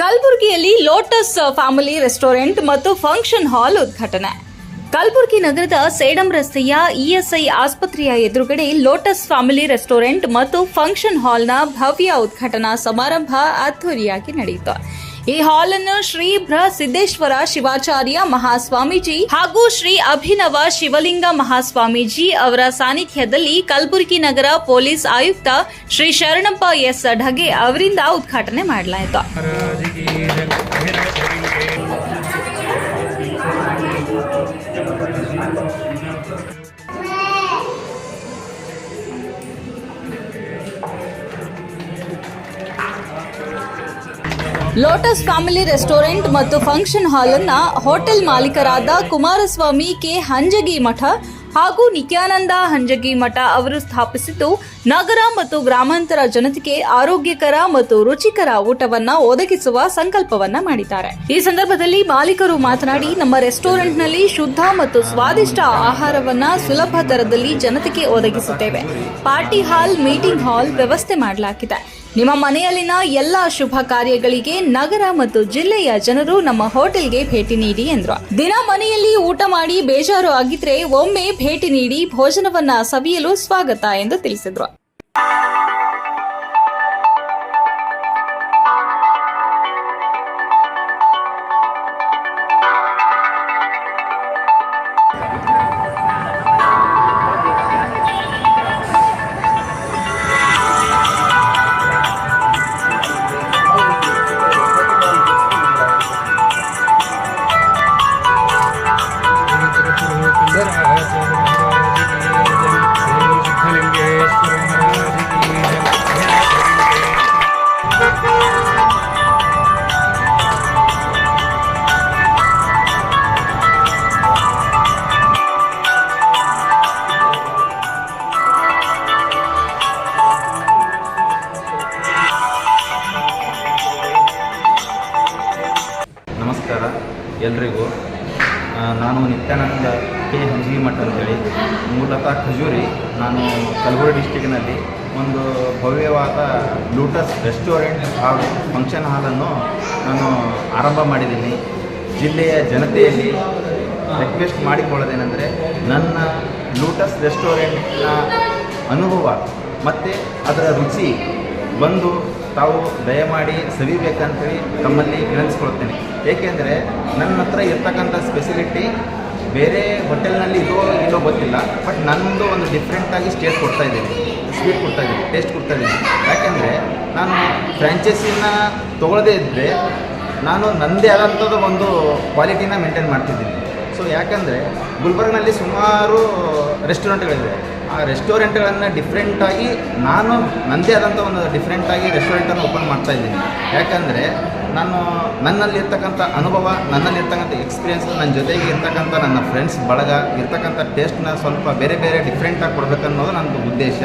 ಕಲಬುರಗಿಯಲ್ಲಿ lotus family restaurant ಮತ್ತು function hall ಉದ್ಘಾಟನೆ. ಕಲಬುರಗಿ ನಗರದ ಸೇಡಂ ರಸ್ತೆಯ ಇಎಸ್ಐ ಆಸ್ಪತ್ರೆಯ ಎದುರುಗಡೆ ಲೋಟಸ್ ಫ್ಯಾಮಿಲಿ ರೆಸ್ಟೋರೆಂಟ್ ಮತ್ತು ಫಂಕ್ಷನ್ ಹಾಲ್ನ ಭವ್ಯ ಉದ್ಘಾಟನಾ ಸಮಾರಂಭ ಅದ್ದೂರಿಯಾಗಿ ನಡೆಯಿತು. ಈ ಹಾಲ್ ಅನ್ನು ಶ್ರೀ ಸಿದ್ದೇಶ್ವರ ಶಿವಾಚಾರ್ಯ ಮಹಾಸ್ವಾಮೀಜಿ ಹಾಗೂ ಶ್ರೀ ಅಭಿನವ ಶಿವಲಿಂಗ ಮಹಾಸ್ವಾಮೀಜಿ ಅವರ ಸಾನ್ನಿಧ್ಯದಲ್ಲಿ ಕಲಬುರಗಿ ನಗರ ಪೊಲೀಸ್ ಆಯುಕ್ತ ಶ್ರೀ ಶರಣಪ್ಪ ಎಸ್ ಢಗೆ ಅವರಿಂದ ಉದ್ಘಾಟನೆ ಮಾಡಲಾಯಿತು. ಲೋಟಸ್ ಫ್ಯಾಮಿಲಿ ರೆಸ್ಟೋರೆಂಟ್ ಮತ್ತು ಫಂಕ್ಷನ್ ಹಾಲ್ ಅನ್ನ ಹೋಟೆಲ್ ಮಾಲೀಕರಾದ ಕುಮಾರಸ್ವಾಮಿ ಕೆ. ಹಂಜಗಿ ಮಠ ಹಾಗೂ ನಿತ್ಯಾನಂದ ಹಂಜಗಿ ಮಠ ಅವರು ಸ್ಥಾಪಿಸಿದ್ದು ನಗರ ಮತ್ತು ಗ್ರಾಮಾಂತರ ಜನತೆಗೆ ಆರೋಗ್ಯಕರ ಮತ್ತು ರುಚಿಕರ ಊಟವನ್ನ ಒದಗಿಸುವ ಸಂಕಲ್ಪವನ್ನ ಮಾಡಿದ್ದಾರೆ. ಈ ಸಂದರ್ಭದಲ್ಲಿ ಮಾಲೀಕರು ಮಾತನಾಡಿ, ನಮ್ಮ ರೆಸ್ಟೋರೆಂಟ್ನಲ್ಲಿ ಶುದ್ಧ ಮತ್ತು ಸ್ವಾದಿಷ್ಟ ಆಹಾರವನ್ನ ಸುಲಭ ದರದಲ್ಲಿ ಜನತೆಗೆ ಒದಗಿಸುತ್ತೇವೆ. ಪಾರ್ಟಿ ಹಾಲ್, ಮೀಟಿಂಗ್ ಹಾಲ್ ವ್ಯವಸ್ಥೆ ಮಾಡಲಾಗಿದೆ. ನಿಮ್ಮ ಮನೆಯಲ್ಲಿನ ಎಲ್ಲ ಶುಭ ಕಾರ್ಯಗಳಿಗೆ ನಗರ ಮತ್ತು ಜಿಲ್ಲೆಯ ಜನರು ನಮ್ಮ ಹೋಟೆಲ್ಗೆ ಭೇಟಿ ನೀಡಿ ಎಂದ್ರು. ದಿನ ಮನೆಯಲ್ಲಿ ಊಟ ಮಾಡಿ ಬೇಜಾರು ಆಗಿದ್ರೆ ಒಮ್ಮೆ ಭೇಟಿ ನೀಡಿ ಭೋಜನವನ್ನ ಸವಿಯಲು ಸ್ವಾಗತ ಎಂದು ತಿಳಿಸಿದ್ರು. ನಮಸ್ಕಾರ ಎಲ್ರಿಗೂ. ನಾನು ನಿತ್ಯಾನಂದ ಕೆ. ಹಂಜಿ ಮಠ ಅಂತೇಳಿ. ಮೂಲತಃ ಖಜೂರಿ. ನಾನು ಕಲಬುರಗಿ ಡಿಸ್ಟಿಕ್ನಲ್ಲಿ ಒಂದು ಭವ್ಯವಾದ ಲೂಟಸ್ ರೆಸ್ಟೋರೆಂಟ್ ಹಾಗೂ ಫಂಕ್ಷನ್ ಹಾಲನ್ನು ನಾನು ಆರಂಭ ಮಾಡಿದ್ದೀನಿ. ಜಿಲ್ಲೆಯ ಜನತೆಯಲ್ಲಿ ರಿಕ್ವೆಸ್ಟ್ ಮಾಡಿಕೊಳ್ಳೋದೇನೆಂದರೆ, ನನ್ನ ಲೂಟಸ್ ರೆಸ್ಟೋರೆಂಟ್ನ ಅನುಭವ ಮತ್ತು ಅದರ ರುಚಿ ಬಂದು ತಾವು ದಯಮಾಡಿ ಸವಿಬೇಕಂತೇಳಿ ತಮ್ಮಲ್ಲಿ ವಿನಂತಿಸ್ಕೊಳ್ತೇನೆ. ಏಕೆಂದರೆ ನನ್ನ ಹತ್ರ ಇರ್ತಕ್ಕಂಥ ಸ್ಪೆಸಿಲಿಟಿ ಬೇರೆ ಹೋಟೆಲ್ನಲ್ಲಿ ಇದೋ ಇಲ್ಲೋ ಗೊತ್ತಿಲ್ಲ ಬಟ್ ನನ್ನದು ಒಂದು ಡಿಫ್ರೆಂಟಾಗಿ ಸ್ಟೇಟ್ ಕೊಡ್ತಾ ಇದ್ದೀನಿ. ಸ್ವೀಟ್ ಕೊಡ್ತಾ ಇದ್ದೀನಿ ಟೇಸ್ಟ್ ಕೊಡ್ತಾ ಇದ್ದೀನಿ. ಯಾಕೆಂದರೆ ನಾನು ಫ್ರ್ಯಾಂಚೈಸಿನ ತೊಗೊಳ್ಳದೇ ಇದ್ದರೆ ನಾನು ನನ್ನದೇ ಆದಂಥದ್ದು ಒಂದು ಕ್ವಾಲಿಟಿನ ಮೇಂಟೈನ್ ಮಾಡ್ತಿದ್ದೀನಿ. ಸೊ ಯಾಕಂದರೆ ಗುಲ್ಬರ್ಗ್ನಲ್ಲಿ ಸುಮಾರು ರೆಸ್ಟೋರೆಂಟ್ಗಳಿವೆ ಆ ರೆಸ್ಟೋರೆಂಟ್ಗಳನ್ನು ಡಿಫ್ರೆಂಟಾಗಿ ನಾನು ನನ್ನದೇ ಆದಂಥ ಒಂದು ಡಿಫ್ರೆಂಟಾಗಿ ರೆಸ್ಟೋರೆಂಟನ್ನು ಓಪನ್ ಮಾಡ್ತಾ ಇದ್ದೀನಿ. ಯಾಕಂದರೆ ನಾನು ನನ್ನಲ್ಲಿರ್ತಕ್ಕಂಥ ಅನುಭವ ನನ್ನಲ್ಲಿರ್ತಕ್ಕಂಥ ಎಕ್ಸ್ಪೀರಿಯೆನ್ಸ್ ನನ್ನ ಜೊತೆಗೆ ಇರ್ತಕ್ಕಂಥ ನನ್ನ ಫ್ರೆಂಡ್ಸ್ ಬಳಗ, ಇರ್ತಕ್ಕಂಥ ಟೇಸ್ಟ್ನ ಸ್ವಲ್ಪ ಬೇರೆ ಬೇರೆ ಡಿಫ್ರೆಂಟಾಗಿ ಕೊಡಬೇಕನ್ನೋದು ನನ್ನದು ಉದ್ದೇಶ.